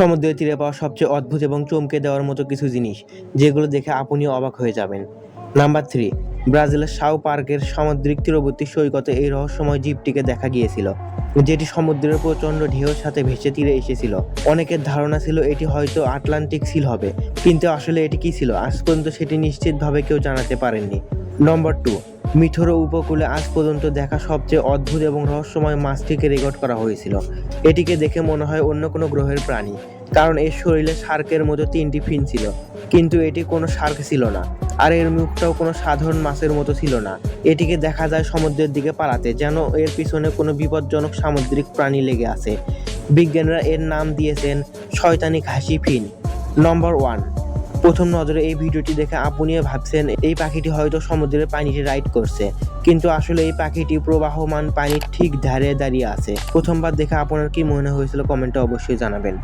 সমুদ্রের তীরে পাওয়া সবচেয়ে অদ্ভুত এবং চমকে দেওয়ার মতো কিছু জিনিস, যেগুলো দেখে আপনিও অবাক হয়ে যাবেন। নাম্বার থ্রি, ব্রাজিলের সাউ পার্কের সামুদ্রিক তীরবর্তী সৈকতে এই রহস্যময় জীবটিকে দেখা গিয়েছিল, যেটি সমুদ্রের প্রচণ্ড ঢেউর সাথে ভেসে তীরে এসেছিল। অনেকের ধারণা ছিল এটি হয়তো আটলান্টিক সিল হবে, কিন্তু আসলে এটি কি ছিল? আজ পর্যন্ত সেটি নিশ্চিতভাবে কেউ জানাতে পারেননি। নম্বর টু মিথরো উপকূলে আজ পর্যন্ত দেখা সবচেয়ে অদ্ভুত এবং রহস্যময় মাছটিকে রেকর্ড করা হয়েছিল। এটিকে দেখে মনে হয় অন্য কোনো গ্রহের প্রাণী, কারণ এর শরীরে শার্কের মতো তিনটি ফিন ছিল। কিন্তু এটি কোনো শার্ক ছিল না, আর এর মুখটাও কোনো সাধারণ মাছের মতো ছিল না। এটিকে দেখা যায় সমুদ্রের দিকে পালাতে, যেন এর পিছনে কোনো বিপজ্জনক সামুদ্রিক প্রাণী লেগে আছে। বিজ্ঞানীরা এর নাম দিয়েছেন শয়তানি হাসি ফিন। নম্বর ওয়ান প্রথম নজরে এই ভিডিওটি দেখে আপনিও ভাবছেন, এই পাখিটি হয়তো সমুদ্রের পানিতে রাইড করছে। কিন্তু আসলে এই পাখিটি প্রবাহমান পানির ঠিক ধারে দাঁড়িয়ে আছে। প্রথমবার দেখে আপনার কি মনে হয়েছিল, কমেন্টে অবশ্যই জানাবেন।